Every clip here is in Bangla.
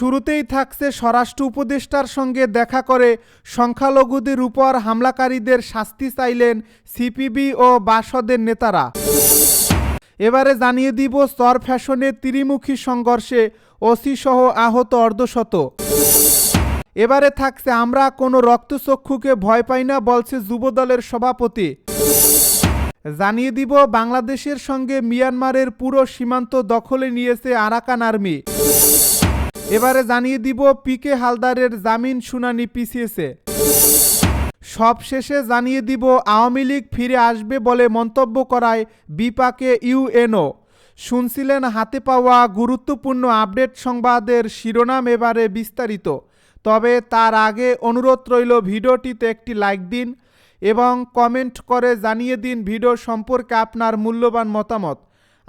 শুরুতেই থাকছে স্বরাষ্ট্র উপদেষ্টার সঙ্গে দেখা করে সংখ্যালঘুদের উপর হামলাকারীদের শাস্তি চাইলেন সিপিবি ও বাসদের নেতারা। এবারে জানিয়ে দিব স্তর ফ্যাশনের ত্রিমুখী সংঘর্ষে ওসি সহ আহত অর্ধশত। এবারে থাকছে আমরা কোনো রক্তচক্ষুকে ভয় পাই না বলছে যুবদলের সভাপতি। জানিয়ে দিব বাংলাদেশের সঙ্গে মিয়ানমারের পুরো সীমান্ত দখলে নিয়েছে আরাকান আর্মি। এবারে জানিয়ে দিব পিকে হালদারের জামিন শুনানি পিছিয়েছে। সবশেষে জানিয়ে দিব আওয়ামী লীগ ফিরে আসবে বলে মন্তব্য করায় বিপাকে ইউএনও। শুনছিলেন হাতে পাওয়া গুরুত্বপূর্ণ আপডেট সংবাদের শিরোনাম এবারে বিস্তারিত। তবে তার আগে অনুরোধ রইল ভিডিওটিতে একটি লাইক দিন এবং কমেন্ট করে জানিয়ে দিন ভিডিও সম্পর্কে আপনার মূল্যবান মতামত।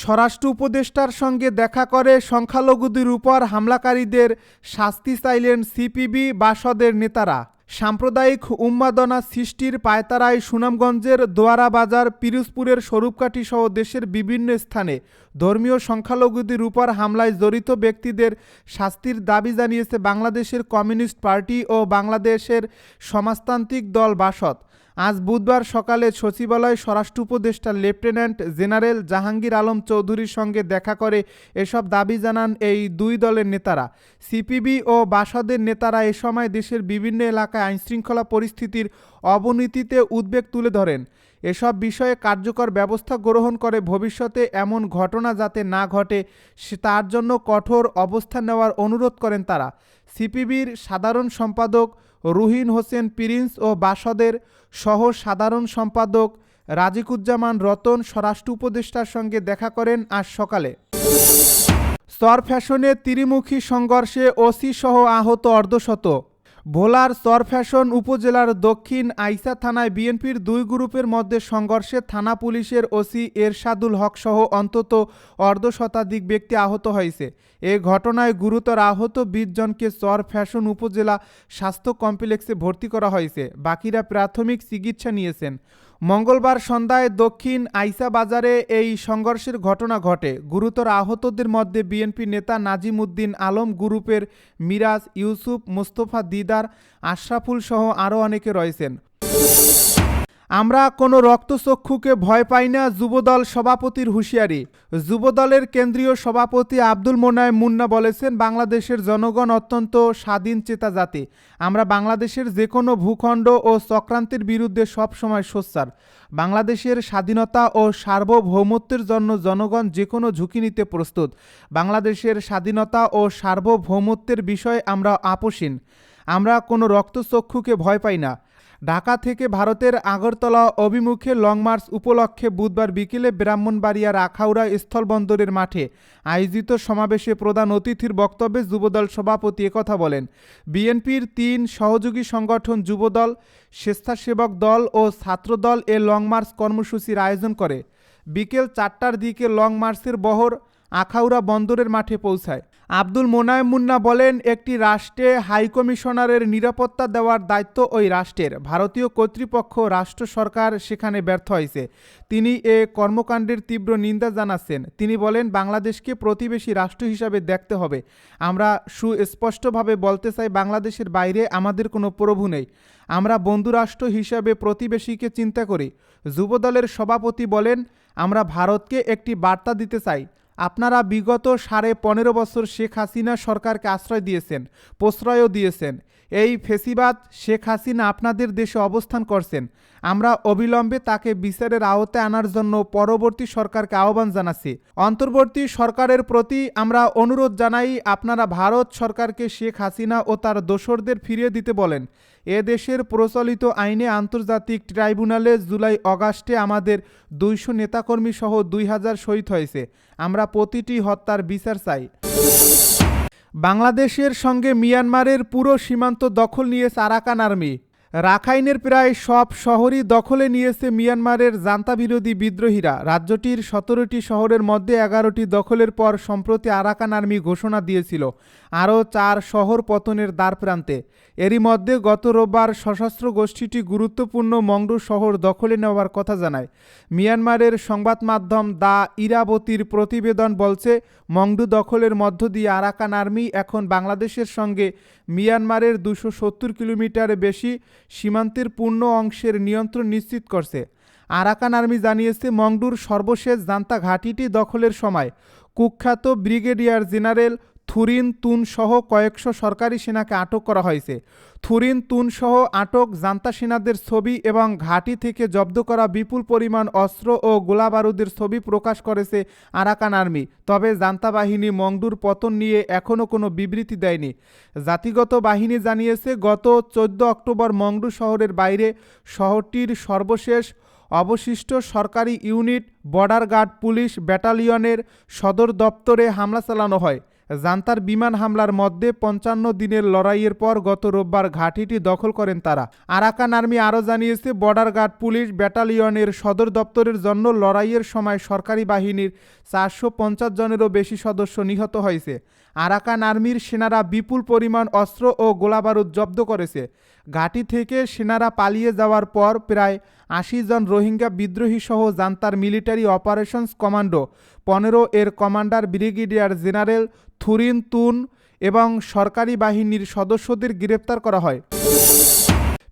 স্বরাষ্ট্র উপদেষ্টার সঙ্গে দেখা করে সংখ্যালঘুদের উপর হামলাকারীদের শাস্তি চাইলেন সিপিবি বাসদের নেতারা। সাম্প্রদায়িক উন্মাদনা সৃষ্টির পায়তারায় সুনামগঞ্জের দোয়ারা বাজার পিরোজপুরের স্বরূপকাঠি সহ দেশের বিভিন্ন স্থানে ধর্মীয় সংখ্যালঘুদের উপর হামলায় জড়িত ব্যক্তিদের শাস্তির দাবি জানিয়েছে বাংলাদেশের কমিউনিস্ট পার্টি ও বাংলাদেশের সমাজতান্ত্রিক দল বাসদ। আজ বুধবার সকালে সচিবালয় স্বরাষ্ট্র উপদেষ্টা লেফটেন্যান্ট জেনারেল জাহাঙ্গীর আলম চৌধুরীর সঙ্গে দেখা করে এসব দাবি জানান এই দুই দলের নেতারা। সিপিবি ও বাসদের নেতারা এ সময় দেশের বিভিন্ন এলাকায় আইনশৃঙ্খলা পরিস্থিতির অবনতিতে উদ্বেগ তুলে ধরেন। এসব বিষয়ে কার্যকর ব্যবস্থা গ্রহণ করে ভবিষ্যতে এমন ঘটনা যাতে না ঘটে তার জন্য কঠোর অবস্থান নেওয়ার অনুরোধ করেন তারা। সিপিবির সাধারণ সম্পাদক রুহিন হোসেন প্রিন্স ও বাসদের সহ সাধারণ সম্পাদক রাজিকুজ্জামান রতন স্বরাষ্ট্র উপদেষ্টার সঙ্গে দেখা করেন আজ সকালে। স্তর ফ্যাশনে ত্রিমুখী সংঘর্ষে ওসি সহ আহত অর্ধশত ভোলার সরফ্যাশন উপজেলার দক্ষিণ আইসা থানায় বিএনপির দুই গ্রুপের মধ্যে সংঘর্ষে থানা পুলিশের ওসি এরশাদুল হক সহ অন্তত অর্ধশতাধিক ব্যক্তি আহত হয়েছে। এ ঘটনায় গুরুতর আহত বিশজনকে জনকে ফ্যাশন উপজেলা স্বাস্থ্য কমপ্লেক্সে ভর্তি করা হয়েছে। বাকিরা প্রাথমিক চিকিৎসা নিয়েছেন। মঙ্গলবার সন্ধ্যায় দক্ষিণ আইসা বাজারে এই সংঘর্ষের ঘটনা ঘটে। গুরুতর আহতদের মধ্যে বিএনপি নেতা নাজিম উদ্দিন আলম, গ্রুপের মিরাজ, ইউসুফ, মোস্তফা দিদার, আশরাফুল সহ আরও অনেকে রয়েছেন। আমরা কোনো রক্তচক্ষুকে ভয় পাই না, যুবদল সভাপতির হুঁশিয়ারি। যুবদলের কেন্দ্রীয় সভাপতি আব্দুল মোনায় মুন্না বলেছেন, বাংলাদেশের জনগণ অত্যন্ত স্বাধীন চেতা জাতি। আমরা বাংলাদেশের যে কোনো ভূখণ্ড ও চক্রান্তের বিরুদ্ধে সবসময় সোচ্চার। বাংলাদেশের স্বাধীনতা ও সার্বভৌমত্বের জন্য জনগণ যে কোনো ঝুঁকি নিতে প্রস্তুত। বাংলাদেশের স্বাধীনতা ও সার্বভৌমত্বের বিষয়ে আমরা আপোষহীন। আমরা কোনো রক্তচক্ষুকে ভয় পাই না। ঢাকা থেকে ভারতের আগরতলা অভিমুখে লং মার্চ উপলক্ষে বুধবার বিকেলে ব্রাহ্মণবাড়িয়ার আখাউড়া স্থলবন্দরের মাঠে আয়োজিত সমাবেশে প্রধান অতিথির বক্তব্যে যুবদল সভাপতি একথা বলেন, বিএনপির তিন সহযোগী সংগঠন যুবদল, স্বেচ্ছাসেবক দল ও ছাত্রদল এ লং মার্চ কর্মসূচির আয়োজন করে। বিকেল চারটার দিকে লং মার্চের বহর আখাউড়া বন্দরের মাঠে পৌঁছায়। আব্দুল মোনায়েম মুন্না বলেন, একটি রাষ্ট্রে হাইকমিশনারের নিরাপত্তা দেওয়ার দায়িত্ব ওই রাষ্ট্রের। ভারতীয় কর্তৃপক্ষ, রাষ্ট্র সরকার সেখানে ব্যর্থ হয়েছে। তিনি এ কর্মকাণ্ডের তীব্র নিন্দা জানাচ্ছেন। তিনি বলেন, বাংলাদেশকে প্রতিবেশী রাষ্ট্র হিসাবে দেখতে হবে। আমরা সুস্পষ্টভাবে বলতে চাই, বাংলাদেশের বাইরে আমাদের কোনো প্রভু নেই। আমরা বন্ধুরাষ্ট্র হিসাবে প্রতিবেশীকে চিন্তা করি। যুবদলের সভাপতি বলেন, আমরা ভারতকে একটি বার্তা দিতে চাই। আপনারা বিগত সাড়ে পনেরো বছর শেখ হাসিনা সরকারকে আশ্রয় দিয়েছেন, প্রশ্রয়ও দিয়েছেন। এই ফেসিবাদ শেখ হাসিনা আপনাদের দেশে অবস্থান করছেন। আমরা অবিলম্বে তাকে বিচারের আওতায় আনার জন্য পরবর্তী সরকারকে আহ্বান জানাচ্ছি। অন্তর্বর্তী সরকারের প্রতি আমরা অনুরোধ জানাই, আপনারা ভারত সরকারকে শেখ হাসিনা ও তার দোসরদের ফিরিয়ে দিতে বলেন। এ দেশের প্রচলিত আইনে আন্তর্জাতিক ট্রাইব্যুনালে জুলাই অগাস্টে আমাদের দুইশো নেতাকর্মী সহ দুই হাজার শহীদ হয়েছে। আমরা প্রতিটি হত্যার বিচার চাই। বাংলাদেশের সঙ্গে মিয়ানমারের পুরো সীমান্ত দখল নিয়ে আরাকান আর্মি। রাখাইনের প্রায় সব শহরই দখলে নিয়েছে মিয়ানমারের জান্তা বিরোধী বিদ্রোহীরা। রাজ্যটির সতেরোটি শহরের মধ্যে এগারোটি দখলের পর সম্প্রতি আরাকান আর্মি ঘোষণা দিয়েছিল, আরও চার শহর পতনের দ্বারপ্রান্তে। এরই মধ্যে গত রোববার সশস্ত্র গোষ্ঠীটি গুরুত্বপূর্ণ মংডু শহর দখলে নেওয়ার কথা জানায়। মিয়ানমারের সংবাদ মাধ্যম দা ইরাবতীর প্রতিবেদন বলছে মংডু দখলের মধ্য দিয়ে আরাকান আর্মি এখন বাংলাদেশের সঙ্গে মিয়ানমারের দুশো সত্তর কিলোমিটার বেশি সীমান্তের পূর্ণ অংশের নিয়ন্ত্রণ নিশ্চিত করছে। আরাকান আর্মি জানিয়েছে, মংডুর সর্বশেষ জান্তা ঘাঁটিটি দখলের সময় কুখ্যাত ব্রিগেডিয়ার জেনারেল থুরিন তুন সহ কয়েকশো সরকারি সেনাকে আটক করা হয়েছে। থুরিন তুন সহ আটক জান্তা সেনাদের ছবি এবং ঘাঁটি থেকে জব্দ করা বিপুল পরিমাণ অস্ত্র ও গোলাবারুদের ছবি প্রকাশ করেছে আরাকান আর্মি। তবে জান্তা বাহিনী মংডুর পতন নিয়ে এখনও কোনো বিবৃতি দেয়নি। জাতিগত বাহিনী জানিয়েছে, গত চোদ্দ অক্টোবর মংডু শহরের বাইরে শহরটির সর্বশেষ অবশিষ্ট সরকারি ইউনিট, বর্ডার গার্ড, পুলিশ ব্যাটালিয়নের সদর দপ্তরে হামলা চালানো হয়। জান্তার বিমান হামলার মধ্যে পঞ্চান্ন দিনের লড়াইয়ের পর গত রোববার ঘাঁটিটি দখল করেন তারা। আরাকান আর্মি আরও জানিয়েছে, বর্ডার গার্ড পুলিশ ব্যাটালিয়নের সদর দপ্তরের জন্য লড়াইয়ের সময় সরকারি বাহিনীর চারশো পঞ্চাশ জনেরও বেশি সদস্য নিহত হয়েছে। আরাকান আর্মির সেনারা বিপুল পরিমাণ অস্ত্র ও গোলাবারুদ জব্দ করেছে। ঘাঁটি থেকে সেনারা পালিয়ে যাওয়ার পর প্রায় আশি জন রোহিঙ্গা বিদ্রোহী সহ জান্তার মিলিটারি অপারেশনস কমান্ডো, পনেরো এর commander brigadier general Thurein Tun এবং সরকারি বাহিনীর সদস্যদের গ্রেপ্তার করা হয়।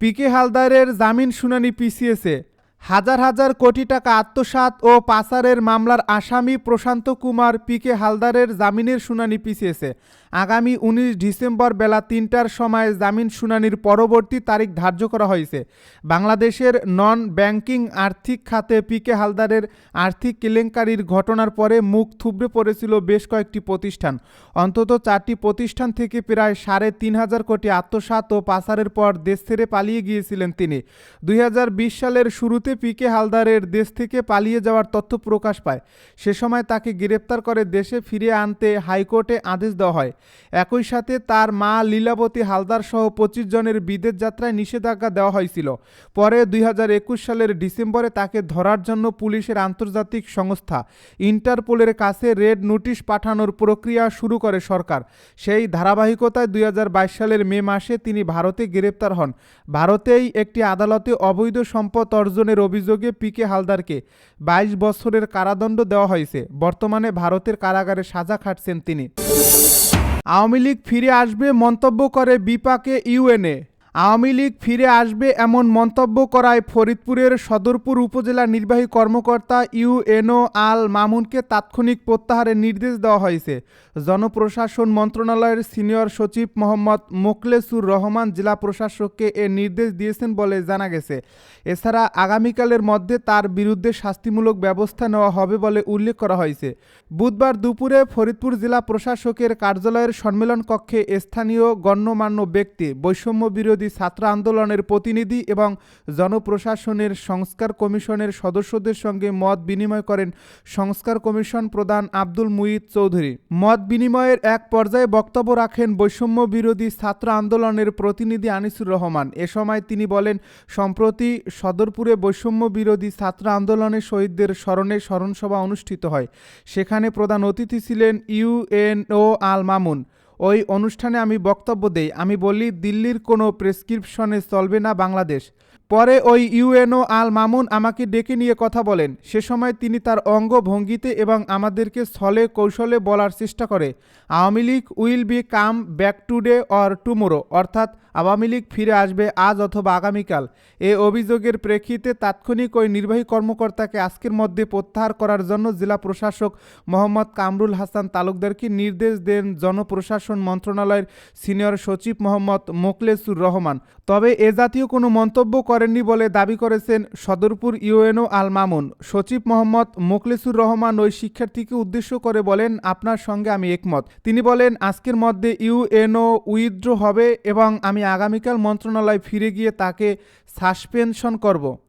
পিকে হালদারের জামিন শুনানি পিছিয়েছে। হাজার হাজার কোটি টাকা আত্মসাৎ ও পাচারের মামলার আসামি প্রশান্ত কুমার পিকে হালদারের জামিনের শুনানি পিছিয়েছে। আগামী উনিশ ডিসেম্বর বেলা তিনটার সময় জামিন শুনানির পরবর্তী তারিখ ধার্য করা হয়েছে। বাংলাদেশের নন ব্যাংকিং আর্থিক খাতে পিকে হালদারের আর্থিক কেলেঙ্কারির ঘটনার পরে মুখ থুবড়ে পড়েছিল বেশ কয়েকটি প্রতিষ্ঠান। অন্তত চারটি প্রতিষ্ঠান থেকে প্রায় সাড়ে তিন হাজার কোটি আত্মসাৎ ও পাচারের পর দেশ ছেড়ে পালিয়ে গিয়েছিলেন তিনি। দুই হাজার বিশ সালের শুরুতে পিকে হালদারের দেশ থেকে পালিয়ে যাওয়ার তথ্য প্রকাশ পায়। সে সময় তাকে গ্রেপ্তার করে দেশে ফিরিয়ে আনতে হাইকোর্টে আদেশ দেওয়া হয়। একই সাথে তার মা লীলাবতী হালদার সহ পঁচিশ জনের বিদেশ যাত্রায় নিষেধাজ্ঞা দেওয়া হয়েছিল। পরে দুই হাজার একুশ সালের ডিসেম্বরে তাকে ধরার জন্য পুলিশের আন্তর্জাতিক সংস্থা ইন্টারপোলের কাছে রেড নোটিশ পাঠানোর প্রক্রিয়া শুরু করে সরকার। সেই ধারাবাহিকতায় দুই হাজার বাইশ সালের মে মাসে তিনি ভারতে গ্রেপ্তার হন। ভারতেই একটি আদালতে অবৈধ সম্পদ অর্জনের অভিযোগে পি কে হালদারকে বাইশ বছরের কারাদণ্ড দেওয়া হয়েছে। বর্তমানে ভারতের কারাগারে সাজা খাটছেন তিনি। আওয়ামী লীগ ফিরে আসবে মন্তব্য করে বিপাকে ইউএনএ। আওয়ামী লীগ ফিরে আসবে এমন মন্তব্য করায় ফরিদপুরের সদরপুর উপজেলা নির্বাহী কর্মকর্তা ইউএনও আল মামুনকে তাৎক্ষণিক প্রত্যাহারের নির্দেশ দেওয়া হয়েছে। জনপ্রশাসন মন্ত্রণালয়ের সিনিয়র সচিব মোহাম্মদ মোকলেসুর রহমান জেলা প্রশাসককে এ নির্দেশ দিয়েছেন বলে জানা গেছে। এছাড়া আগামীকালের মধ্যে তার বিরুদ্ধে শাস্তিমূলক ব্যবস্থা নেওয়া হবে বলে উল্লেখ করা হয়েছে। বুধবার দুপুরে ফরিদপুর জেলা প্রশাসকের কার্যালয়ের সম্মেলন কক্ষে স্থানীয় গণ্যমান্য ব্যক্তি বৈষম্য বিরোধী ছাত্র আন্দোলনের প্রতিনিধি এবং জনপ্রশাসনের সংস্কার কমিশনের সদস্যদের সঙ্গে মত বিনিময় করেন সংস্কার কমিশন প্রধান আব্দুল মুইদ চৌধুরী। মত বিনিময়ের এক পর্যায়ে বক্তব্য রাখেন বৈষম্য বিরোধী ছাত্র আন্দোলনের প্রতিনিধি আনিসুর রহমান। এ সময় তিনি বলেন, সম্প্রতি সদরপুরে বৈষম্য বিরোধী ছাত্র আন্দোলনের শহীদদের স্মরণে স্মরণসভা অনুষ্ঠিত হয়। সেখানে প্রধান অতিথি ছিলেন ইউএনও আল মামুন। ওই অনুষ্ঠানে আমি বক্তব্য দেই। আমি বলি দিল্লির কোনো প্রেসক্রিপশনে চলবে না বাংলাদেশ। পরে ওই ইউএনও আল মামুন আমাকে ডেকে নিয়ে কথা বলেন। সে সময় তিনি তার অঙ্গ ভঙ্গিতে এবং আমাদেরকে স্থলে কৌশলে বলার চেষ্টা করে। Awami League will be come back today or tomorrow, অর্থাৎ আওয়ামী লীগ ফিরে আসবে আজ অথবা আগামীকাল। এ অভিযোগের প্রেক্ষিতে তাৎক্ষণিক ওই নির্বাহী কর্মকর্তাকে আজকের মধ্যে প্রত্যাহার করার জন্য জেলা প্রশাসক মোহাম্মদ কামরুল হাসান তালুকদারকে নির্দেশ দেন জনপ্রশাসন মন্ত্রণালয়ের সিনিয়র সচিব মোহাম্মদ মোকলেসুর রহমান। তবে এ জাতীয় কোনো মন্তব্য করেননি বলে দাবি করেছেন সদরপুর ইউএনও আল মামুন। সচিব মোহাম্মদ মোকলেসুর রহমান ওই শিক্ষার্থীকে উদ্দেশ্য করে বলেন, আপনার সঙ্গে আমি একমত। তিনি বলেন, আজকের মধ্যে ইউএনও উইথড্র হবে এবং আমি আগামীকাল মন্ত্রণালয় ফিরে গিয়ে তাকে সাসপেনশন করব।